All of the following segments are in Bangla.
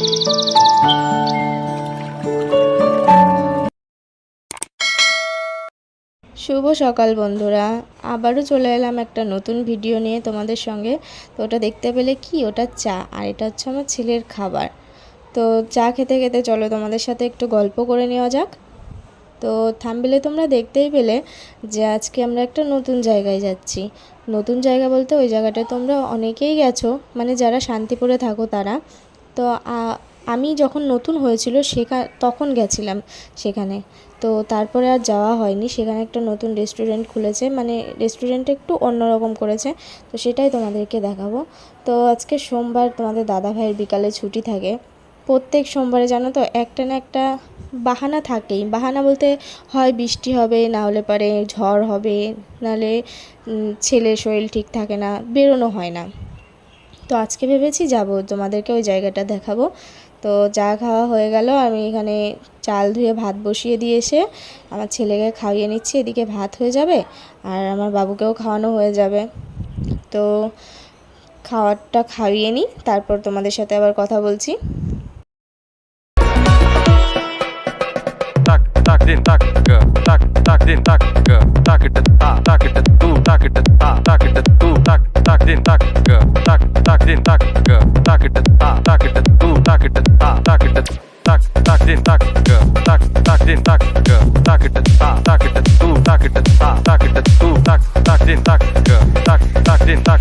শুভ সকাল বন্ধুরা। আবারও চলে এলাম একটা নতুন ভিডিও নিয়ে তোমাদের সঙ্গে। তো ওটা দেখতে পেলে কি? ওটা চা আর এটা হচ্ছে আমার ছেলের খাবার। তো চা খেতে খেতে চলো তোমাদের সাথে একটু গল্প করে নেওয়া যাক। তো থামবেলে তোমরা দেখতেই পেলে যে আজকে আমরা একটা নতুন জায়গায় যাচ্ছি। নতুন জায়গা বলতে ওই জায়গাটায় তোমরা অনেকেই গেছো। মানে যারা শান্তিপুরে থাকো তারা। তো আমি যখন নতুন হয়েছিল সেখা, তখন গেছিলাম সেখানে। তো তারপরে আর যাওয়া হয়নি। সেখানে একটা নতুন রেস্টুরেন্ট খুলেছে। মানে রেস্টুরেন্টটা একটু অন্যরকম করেছে। তো সেটাই তোমাদেরকে দেখাবো। তো আজকে সোমবার তোমাদের দাদা ভাইয়ের বিকালে ছুটি থাকে। প্রত্যেক সোমবারে জানো তো, একটা না একটা বাহানা থাকেই। বাহানা বলতে হয় বৃষ্টি হবে, না হলে পারে ঝড় হবে নাহলে ছেলের শরীর ঠিক থাকে না, বেরোনো হয় না। তো আজকে ভেবেছি যাব, তোমাদেরকে ওই জায়গাটা দেখাবো। তো চা খাওয়া হয়ে গেল, আমি এখানে চাল ধুয়ে ভাত বসিয়ে দিয়ে এসে আমার ছেলেকে খাইয়ে নিচ্ছি, এদিকে ভাত হয়ে যাবে আর আমার বাবুকেও খাওয়ানো হয়ে যাবে। তো খাওয়ারটা খাইয়ে নিই, তারপর তোমাদের সাথে আবার কথা বলছি। Tak tak din tak go tak tak din tak tak tak tu tak tak tu tak tak din tak go tak tak din tak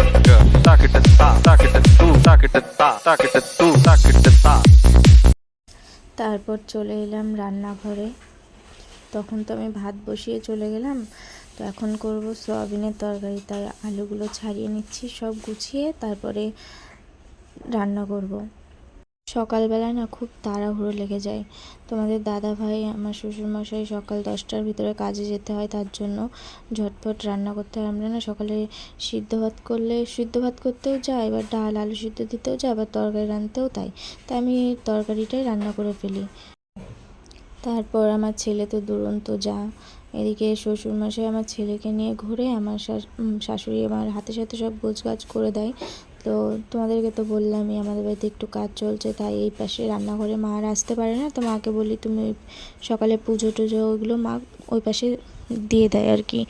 tak tak tu tak tak tu tak তারপর চলে এলাম রান্নাঘরে তখন তো আমি ভাত বসিয়ে চলে গেলাম তো এখন করব সয়াবিনের তরকারি তাই আলুগুলো ছাড়িয়ে নিচ্ছি সব গুছিয়ে তারপরে রান্না করব সকালবেলা না খুব তাড়াহুড়ো লেগে যায়। তোমাদের দাদা ভাই আমার শ্বশুরমশাই সকাল দশটার ভিতরে কাজে যেতে হয়, তার জন্য ঝটপট রান্না করতে হয়। আমরা না সকালে সিদ্ধ ভাত করলে, সিদ্ধ ভাত করতেও যাই, এবার ডাল, আলু সিদ্ধ দিতেও যাই, আবার তরকারি রাঁধতেও তাই। তাই আমি তরকারিটাই রান্না করে ফেলি। তারপর আমার ছেলে তো দুরন্ত যা। এদিকে শ্বশুরমশাই আমার ছেলেকে নিয়ে ঘুরে আমার শাশ- শাশুড়ি আমার হাতে সাথে সব গোছগাছ করে দেয়। তো তোমাদেরকে তো বললামই আমাদের বাড়িতে একটু কাজ চলছে, তাই এই পাশে রান্নাঘরে মা আর আসতে পারে না। তো মাকে বলি তুমি সকালে পুজো টুজো ওইগুলো মা ওই পাশে দিয়ে দেয় আর কি।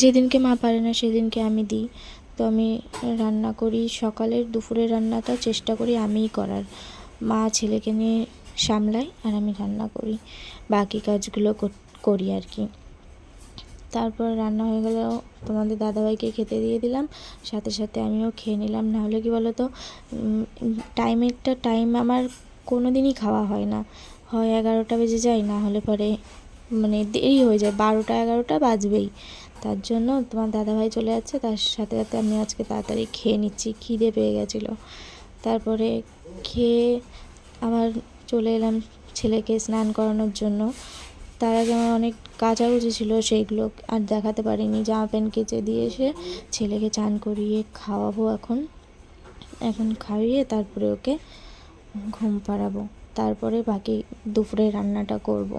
যেদিনকে মা পারে না সেদিনকে আমি দিই। তো আমি রান্না করি সকালের দুপুরের রান্নাটা চেষ্টা করি আমিই করার। মা ছেলেকে নিয়ে সামলাই আর আমি রান্না করি। বাকি কাজগুলো করি আর কি। তারপর রান্না হয়ে গেল তোমাদের দাদাভাইকে খেতে দিয়ে দিলাম। সাথে সাথে আমিও খেয়ে নিলাম। নাহলে কি বলো তো টাইমেরটা, টাইম আমার কোনো দিনই খাওয়া হয় না। হয় এগারোটা বেজে যায়, না হলে পরে মানে দেরি হয়ে যায়। বারোটা, এগারোটা বাজবেই। তার জন্য তোমার দাদাভাই চলে যাচ্ছে। তার সাথে সাথে আমি আজকে তাড়াতাড়ি খেয়ে নিচ্ছি। খিদে পেয়ে গেছিল। তারপরে খেয়ে আবার চলে এলাম ছেলেকে স্নান করানোর জন্য। তার আগে আমার অনেক কাচাকুচি ছিল সেইগুলো আর দেখাতে পারিনি। জামা প্যান্ট কেচে দিয়ে এসে ছেলেকে চান করিয়ে খাওয়াবো এখন। এখন খাইয়ে তারপরে ওকে ঘুম পাড়াবো। তারপরে বাকি দুপুরে রান্নাটা করব।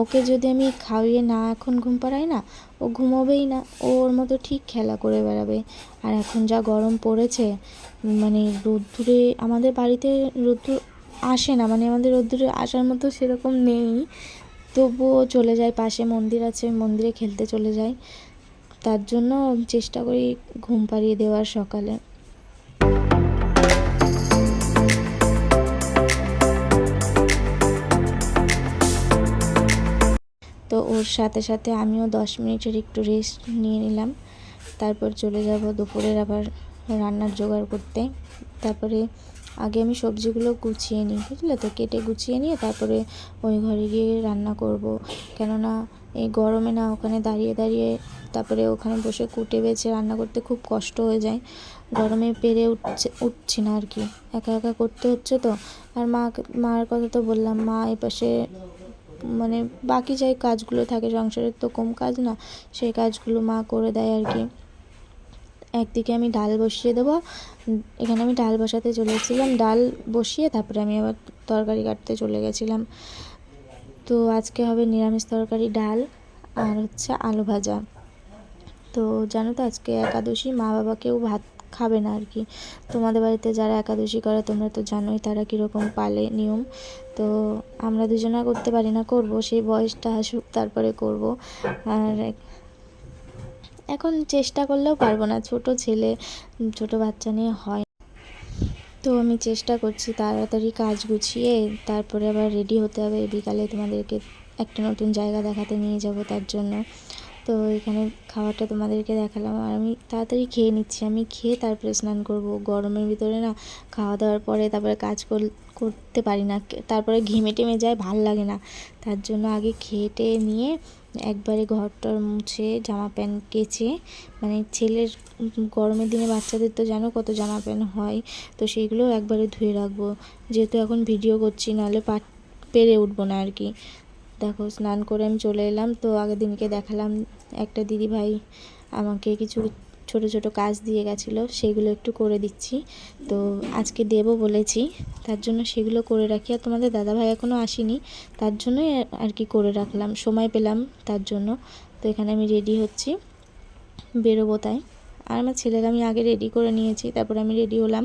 ওকে যদি আমি খাইয়ে না এখন ঘুম পাড়াই না, ও ঘুমোবেই না, ও ওর মতো ঠিক খেলা করে বেড়াবে। আর এখন যা গরম পড়েছে মানে রোদ্দুরে আমাদের বাড়িতে রোদ্দুর আসে না মানে আমাদের রোদ্দুরে আসার মতো সেরকম নেই। তবুও চলে যায়, পাশে মন্দির আছে, মন্দিরে খেলতে চলে যায়। তার জন্য চেষ্টা করি ঘুম পাড়িয়ে দেওয়ার সকালে। তো ওর সাথে সাথে আমিও দশ মিনিটের একটু রেস্ট নিয়ে নিলাম। তারপর চলে যাব দুপুরের আবার রান্নার জোগাড় করতে। তারপরে আগে আমি সবজিগুলো গুছিয়ে নিই, বুঝলে তো? কেটে গুছিয়ে নিয়ে তারপরে ওই ঘরে গিয়ে রান্না করব। কেননা এই গরমে না ওখানে দাঁড়িয়ে দাঁড়িয়ে তারপরে ওখানে বসে কুটে বেছে রান্না করতে খুব কষ্ট হয়ে যায়। গরমে পেরে উঠছে, উঠছি না আর কি। একা একা করতে হচ্ছে তো। আর মা, মার কথা তো বললাম, মা এই পাশে মানে বাকি যাই কাজগুলো থাকে, সংসারের তো কম কাজ না, সেই কাজগুলো মা করে দেয় আর কি। একদিকে আমি ডাল বসিয়ে দেবো। এখানে আমি ডাল বসাতে চলে ডাল বসিয়ে তারপরে আমি আবার তরকারি কাটতে চলে গেছিলাম। তো আজকে হবে নিরামিষ তরকারি ডাল আর হচ্ছে আলু ভাজা। তো জানো তো আজকে একাদশী, মা বাবাকেও ভাত খাবে না আর কি। তোমাদের বাড়িতে যারা একাদশী করে, তোমরা তো জানোই তারা কীরকম পালে নিয়ম। তো আমরা দুজনা করতে পারি না, করব। সেই বয়সটা আসুক, তারপরে করব। আর এখন চেষ্টা করলেও পারব না। ছোট ছেলে, ছোট বাচ্চা নিয়ে হয় তো আমি চেষ্টা করছি তাড়াতাড়ি কাজ গুছিয়ে, তারপরে আবার রেডি হতে হবে। বিকালে তোমাদেরকে একটা নতুন জায়গা দেখাতে নিয়ে যাব তার জন্য। তো এখানে খাবারটা তোমাদেরকে দেখালাম। আর আমি তাড়াতাড়ি খেয়ে নিচ্ছি। আমি খেয়ে তারপরে স্নান করব। গরমের ভিতরে না খাওয়া দাওয়ার পরে তারপরে কাজ কর- করতে পারি না। তারপরে ঘেমে টেমে যায়, ভালো লাগে না। তার জন্য আগে খেয়ে টেয়ে নিয়ে একবারে ঘরটর মুছে জামা প্যান্ট কেচে মানে ছেলের গরমের দিনে বাচ্চাদের তো জানো কত জামা প্যান্ট হয়, তো সেইগুলো একবারে ধুয়ে রাখব। যেহেতু এখন ভিডিও করছি, নাহলে পাট পেরে উঠবো না আর কি। দেখো, স্নান করে আমি চলে এলাম। তো আগের দিনকে দেখালাম একটা দিদি ভাই আমাকে কিছু ছোট ছোট কাজ দিয়ে গেছিল, সেগুলো একটু করে দিচ্ছি। তো আজকে দেবো বলেছি, তার জন্য সেগুলো করে রাখি। আর তোমাদের দাদাভাই এখনও আসেনি, তার জন্যই আর কি করে রাখলাম। সময় পেলাম তার জন্য। তো এখানে আমি রেডি হচ্ছি, বেরোবো তাই। আর আমার ছেলেরা আমি আগে রেডি করে নিয়েছি, তারপর আমি রেডি হলাম।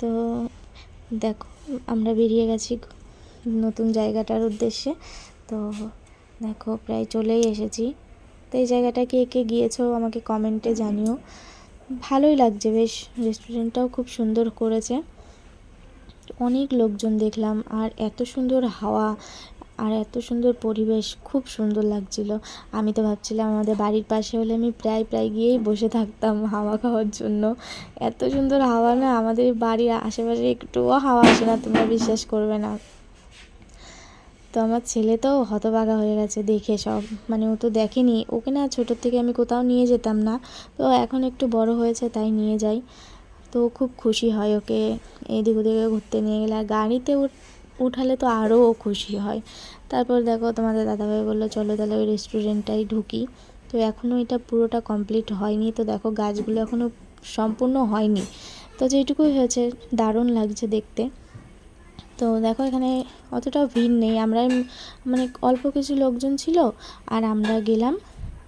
তো দেখো, আমরা বেরিয়ে গেছি নতুন জায়গাটার উদ্দেশ্যে। তো দেখো প্রায় চলেই এসেছি। তো এই জায়গাটা কে কে গিয়েছো আমাকে কমেন্টে জানিও। ভালোই লাগছে, বেশ রেস্টুরেন্টটাও খুব সুন্দর করেছে। অনেক লোকজন দেখলাম আর এত সুন্দর হাওয়া আর এত সুন্দর পরিবেশ, খুব সুন্দর লাগছিল। আমি তো ভাবছিলাম আমাদের বাড়ির পাশে হলে আমি প্রায় প্রায় গিয়েই বসে থাকতাম হাওয়া খাওয়ার জন্য। এত সুন্দর হাওয়া না, আমাদের বাড়ির আশেপাশে একটুও হাওয়া আসে না, তোমরা বিশ্বাস করবে না। তো আমার ছেলে তো হতবাগা হয়ে গেছে দেখে সব। মানে ও তো দেখেনি। ওকে না ছোটোর থেকে আমি কোথাও নিয়ে যেতাম না। তো এখন একটু বড় হয়েছে, তাই নিয়ে যাই। তো খুব খুশি হয় ওকে। এদিক ওদিকে ঘুরতে নিয়ে গেলে। গাড়িতে উঠ- উঠালে তো আরও ও খুশি হয়। তারপর দেখো তোমাদের দাদাভাই বলল, চলো তাহলে ওই রেস্টুরেন্টটাই ঢুকি। তো এখনও এটা পুরোটা কমপ্লিট হয়নি। তো দেখো গাছগুলো এখনও সম্পূর্ণ হয়নি। তো যেটুকুই হয়েছে, দারুণ লাগছে দেখতে। তো দেখো এখানে অতটাও ভিড় নেই। আমরা মানে অল্প কিছু লোকজন ছিল আর আমরা গেলাম।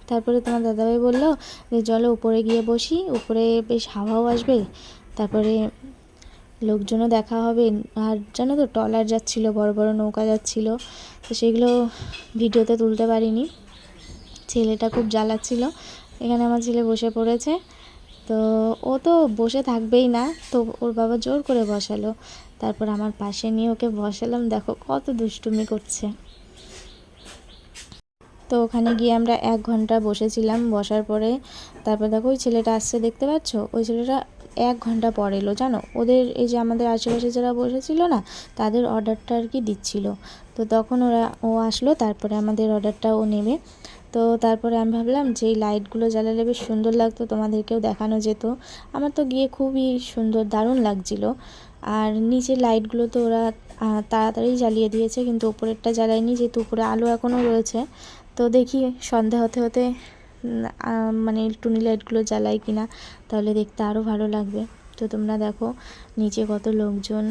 তারপরে তোমার দাদাভাই বলল যে, চলো উপরে গিয়ে বসি। উপরে বেশ হাওয়াও আসবে। তারপরে লোকজনও দেখা হবে। আর জানো তো, ট্রলার যাচ্ছিল, বড় বড় নৌকা যাচ্ছিল। তো সেগুলো ভিডিওতে তুলতে পারিনি। ছেলেটা খুব জ্বালাচ্ছিল। এখানে আমার ছেলে বসে পড়েছে। তো ও তো বসে থাকবেই না। তো ওর বাবা জোর করে বসালো। তারপর আমার পাশে নিয়ে ওকে বসালাম। দেখো কত দুষ্টুমি করছে। তো ওখানে গিয়ে আমরা এক ঘণ্টা বসেছিলাম। বসার পরে তারপর দেখো ওই ছেলেটা আসছে, দেখতে পাচ্ছ? ওই ছেলেটা এক ঘণ্টা পর এলো, জানো? ওদের এই যে আমাদের আশেপাশে যারা বসেছিল না, তাদের অর্ডারটা আর কি দিচ্ছিল। তো তখন ওরা, ও আসলো, তারপরে আমাদের অর্ডারটা ও নেবে। তো তারপরে আমি ভাবলাম যে এই লাইটগুলো জ্বালালে বেশ সুন্দর লাগতো, তোমাদেরকেও দেখানো যেত। আমার তো গিয়ে খুবই সুন্দর, দারুণ লাগছিল। আর নিচে লাইটগুলো তো ওরা তাড়াতাড়ি জ্বালিয়ে দিয়েছে, কিন্তু উপরেরটা জ্বালায়নি যেহেতু উপরে আলো এখনও রয়েছে। তো দেখি সন্ধে হতে হতে মানে টুনি লাইটগুলো জ্বালাই কিনা, তাহলে দেখতে আরও ভালো লাগবে। তো তোমরা দেখো, নিচে কত লোকজন,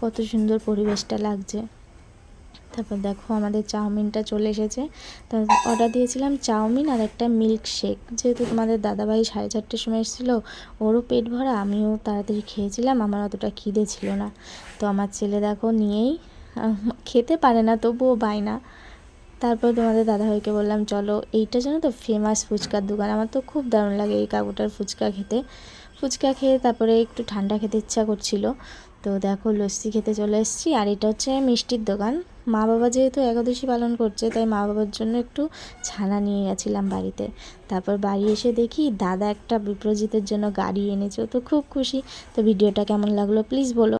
কত সুন্দর পরিবেশটা লাগছে। তারপর দেখো আমাদের চাউমিনটা চলে এসেছে। তো অর্ডার দিয়েছিলাম চাউমিন আর একটা মিল্ক শেক যেহেতু তোমাদের দাদাভাই সাড়ে চারটের সময় এসেছিল, ওরও পেট ভরা, আমিও তাড়াতাড়ি খেয়েছিলাম, আমার অতটা খিদে ছিল না। তো আমার ছেলে দেখো নিয়েই খেতে পারে না, তবুও বায়না তারপর তোমাদের দাদাভাইকে বললাম, চলো, এইটা জানো তো ফেমাস ফুচকার দোকান। আমার তো খুব দারুণ লাগে এই কাকুটার ফুচকা খেতে। ফুচকা খেয়ে তারপরে একটু ঠান্ডা খেতে ইচ্ছা করছিল। তো দেখো, লস্যি খেতে চলে এসেছি। আর এটা হচ্ছে মিষ্টির দোকান। মা বাবা যেহেতু একাদশী পালন করছে, তাই মা বাবার জন্য একটু ছানা নিয়ে গেছিলাম বাড়িতে। তারপর বাড়ি এসে দেখি দাদা একটা বিপ্রজিতের জন্য গাড়ি এনেছে তো খুব খুশি। তো ভিডিওটা কেমন লাগল প্লিজ বলো।